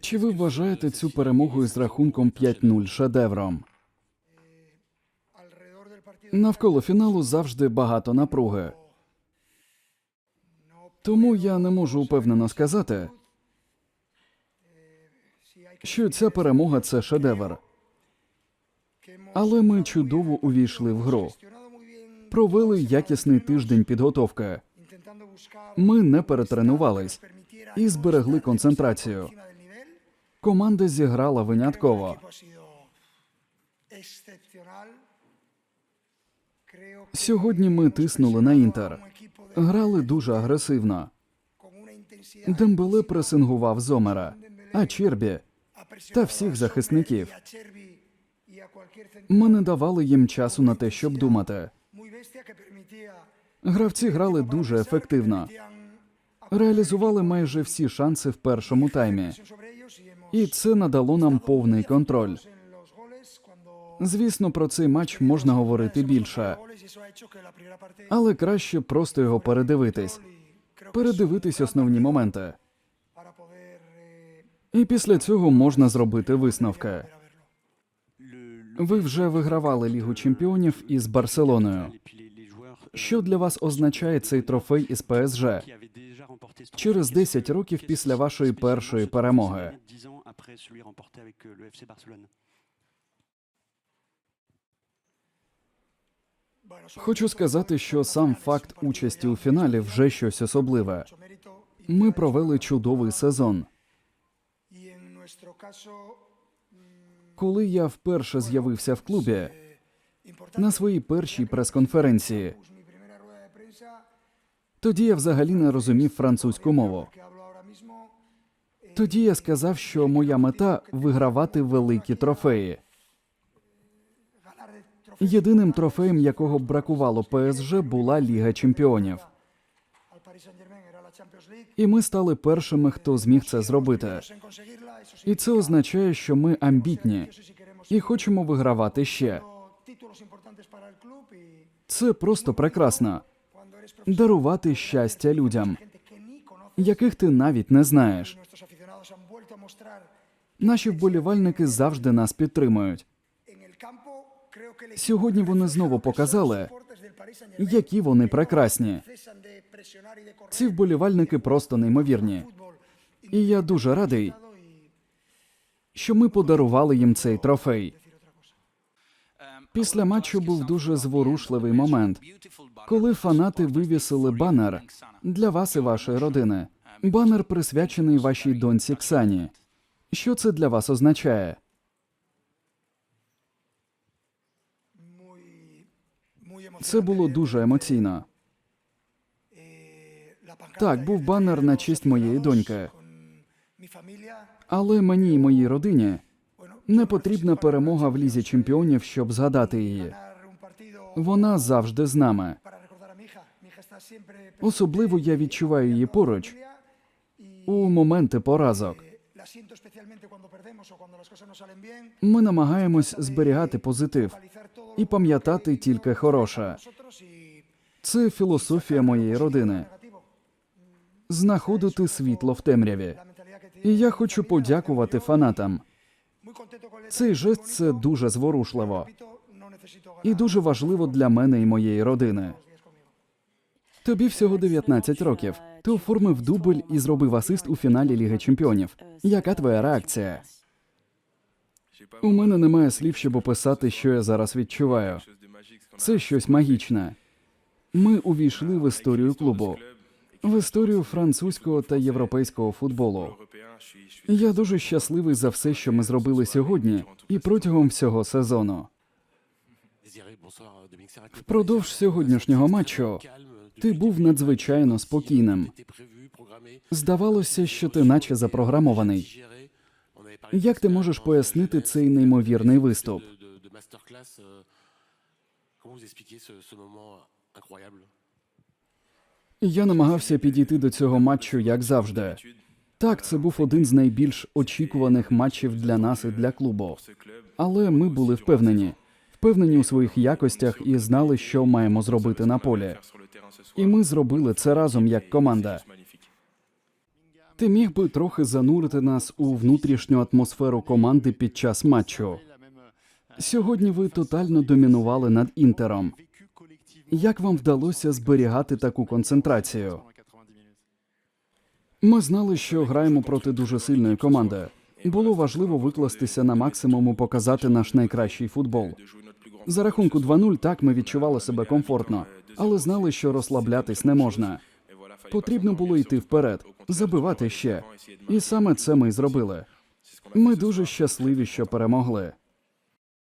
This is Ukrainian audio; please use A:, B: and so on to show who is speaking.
A: Чи ви вважаєте цю перемогу із рахунком 5-0 шедевром? Навколо фіналу завжди багато напруги. Тому я не можу упевнено сказати, що ця перемога це шедевр. Але ми чудово увійшли в гру. Провели якісний тиждень підготовки. Ми не перетренувались і зберегли концентрацію. Команда зіграла винятково. Сьогодні ми тиснули на інтер. Грали дуже агресивно. Дембеле пресингував Зомера, а Чербі та всіх захисників. Ми не давали їм часу на те, щоб думати. Гравці грали дуже ефективно. Реалізували майже всі шанси в першому таймі. І це надало нам повний контроль. Звісно, про цей матч можна говорити більше, але краще просто його передивитись, передивитись основні моменти. І після цього можна зробити висновки. Ви вже вигравали Лігу чемпіонів із Барселоною. Що для вас означає цей трофей із ПСЖ через 10 років після вашої першої перемоги? Хочу сказати, що сам факт участі у фіналі вже щось особливе. Ми провели чудовий сезон. Коли я вперше з'явився в клубі на своїй першій прес-конференції, тоді я взагалі не розумів французьку мову. Тоді я сказав, що моя мета вигравати великі трофеї. Єдиним трофеєм, якого бракувало ПСЖ, була Ліга Чемпіонів. І ми стали першими, хто зміг це зробити. І це означає, що ми амбітні і хочемо вигравати ще. Це просто прекрасно. Дарувати щастя людям, яких ти навіть не знаєш. Наші вболівальники завжди нас підтримують. Сьогодні вони знову показали, які вони прекрасні. Ці вболівальники просто неймовірні. І я дуже радий, що ми подарували їм цей трофей. Після матчу був дуже зворушливий момент, коли фанати вивісили банер для вас і вашої родини. Банер присвячений вашій доньці Ксані. Що це для вас означає? Це було дуже емоційно. Так, був банер на честь моєї доньки. Але мені і моїй родині не потрібна перемога в лізі чемпіонів, щоб згадати її. Вона завжди з нами. Особливо я відчуваю її поруч у моменти поразок. Ми намагаємось зберігати позитив і пам'ятати тільки хороше. Це філософія моєї родини знаходити світло в темряві. І я хочу подякувати фанатам. Цей жест це дуже зворушливо і дуже важливо для мене і моєї родини. Тобі всього 19 років. Ти оформив дубль і зробив асист у фіналі Ліги Чемпіонів. Яка твоя реакція? У мене немає слів, щоб описати, що я зараз відчуваю. Це щось магічне. Ми увійшли в історію клубу, в історію французького та європейського футболу. Я дуже щасливий за все, що ми зробили сьогодні і протягом всього сезону. Впродовж сьогоднішнього матчу ти був надзвичайно спокійним. Здавалося, що ти наче запрограмований. Як ти можеш пояснити цей неймовірний виступ? Я намагався підійти до цього матчу як завжди. Так, це був один з найбільш очікуваних матчів для нас і для клубу. Але ми були впевнені, впевнені у своїх якостях і знали, що маємо зробити на полі. І ми зробили це разом як команда. Ти міг би трохи занурити нас у внутрішню атмосферу команди під час матчу. Сьогодні ви тотально домінували над інтером. Як вам вдалося зберігати таку концентрацію? Ми знали, що граємо проти дуже сильної команди. Було важливо викластися на максимум і показати наш найкращий футбол. За рахунку 2-0 так ми відчували себе комфортно, але знали, що розслаблятись не можна. Потрібно було йти вперед, забивати ще. І саме це ми й зробили. Ми дуже щасливі, що перемогли.